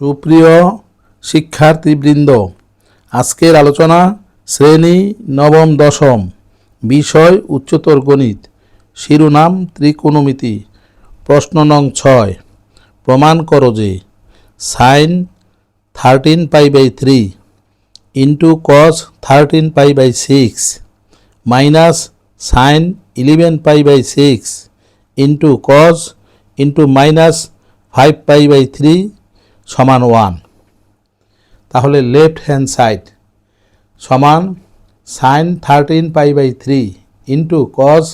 সুপ্রিয় শিক্ষার্থীবৃন্দ, আজকের আলোচনা শ্রেণি নবম দশম, বিষয় উচ্চতর গণিত, শিরোনাম ত্রিকোণমিতি, প্রশ্ন নং ছয়। প্রমাণ করো যে sine thirteen pi by three into cos thirteen pi by six minus sine eleven pi by six into cos into minus five pi by three সমান ওয়ান। তাহলে লেফট হ্যান্ড সাইড সমান sine thirteen pi by three into cos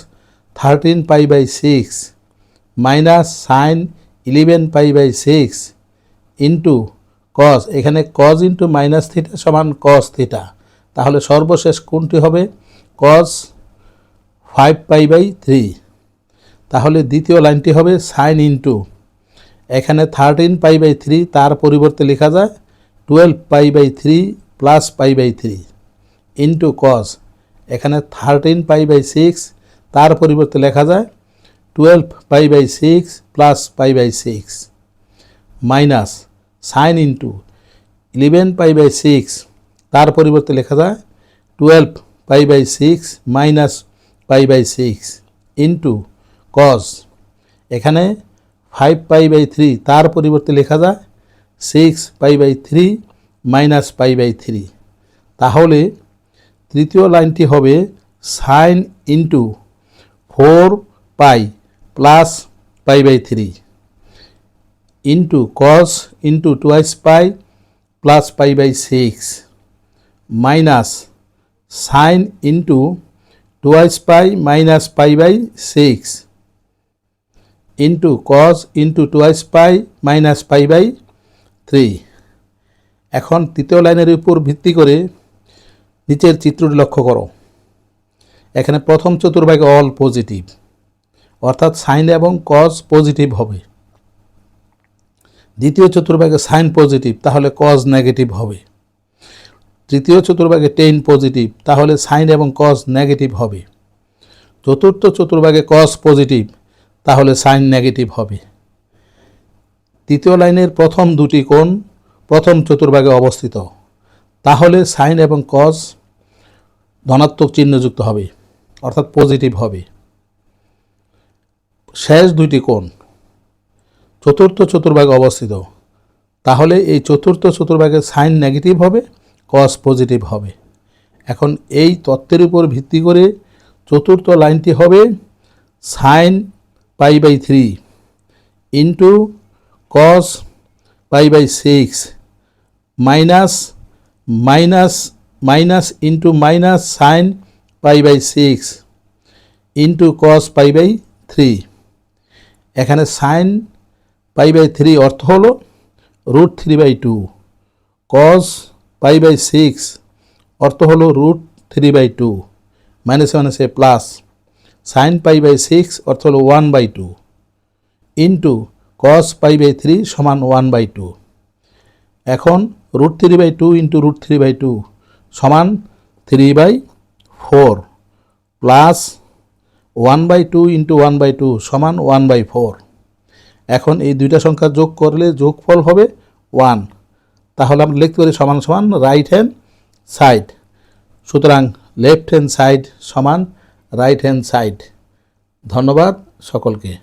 thirteen pi by six minus sine eleven pi by six into cos এখানে cos into minus theta সমান cos theta তাহলে সর্বশেষ কোনটি হবে? Cos five pi by three তাহলে দ্বিতীয় লাইনটি হবে সাইন ইন্টু এখানে থার্টিন পাই বাই থ্রি তার পরিবর্তে লেখা যায় twelve pi by three plus pi by three into cos এখানে থার্টিন পাই বাই সিক্স তার পরিবর্তে লেখা যায় twelve pi by six plus pi by six minus sine into eleven pi by six তার পরিবর্তে লেখা যায় twelve pi by six minus pi by six into cos এখানে ফাইভ পাই বাই থ্রি তার পরিবর্তে লেখা যায় six pi by three minus pi by three তাহলে তৃতীয় লাইনটি হবে sine into four pi plus pi by three into cos into twice pi plus pi by six minus sine into twice pi minus pi by six into cos into twice pi minus pi by three এখন তৃতীয় লাইনের উপর ভিত্তি করে নিচের চিত্রটি লক্ষ্য করো। এখানে প্রথম চতুর্ভাগে অল পজিটিভ অর্থাৎ সাইন এবং কস পজিটিভ হবে। দ্বিতীয় চতুর্ভাগে সাইন পজিটিভ তাহলে কজ নেগেটিভ হবে। তৃতীয় চতুর্ভাগে টেন পজিটিভ তাহলে সাইন এবং কজ নেগেটিভ হবে। চতুর্থ চতুর্ভাগে কজ পজিটিভ তাহলে সাইন নেগেটিভ হবে। তৃতীয় লাইনের প্রথম দুটি কোণ প্রথম চতুর্ভাগে অবস্থিত। তাহলে সাইন এবং কজ ধনাত্মক চিহ্নযুক্ত হবে, অর্থাৎ পজিটিভ হবে। শেষ দুইটি কোণ চতুর্থ চতুর্ভাগে অবস্থিত। তাহলে এই চতুর্থ চতুর্ভাগে সাইন নেগেটিভ হবে, কস পজিটিভ হবে। এখন এই তত্ত্বের উপর ভিত্তি করে চতুর্থ লাইনটি হবে sine pi by three into cos pi by six minus minus minus into minus sine pi by six into cos pi by three. এখানে সাইন পাই বাই থ্রি অর্থ হলো root three by two. Cos pi by six অর্থ হলো root three by two. Minus মাইনাসে plus. Sine pi by six অর্থ হলো one by two into cos pi by three সমান one by two এখন root three by two into root three by two সমান three by four plus one by two into one by two সমান one by four এখন এই দুইটা সংখ্যা যোগ করলে যোগফল হবে ওয়ান তাহলে আমরা লিখতে পারি সমান সমান রাইট হ্যান্ড সাইড সুতরাং লেফট হ্যান্ড সাইড সমান রাইট হ্যান্ড সাইড। ধন্যবাদ সকলকে।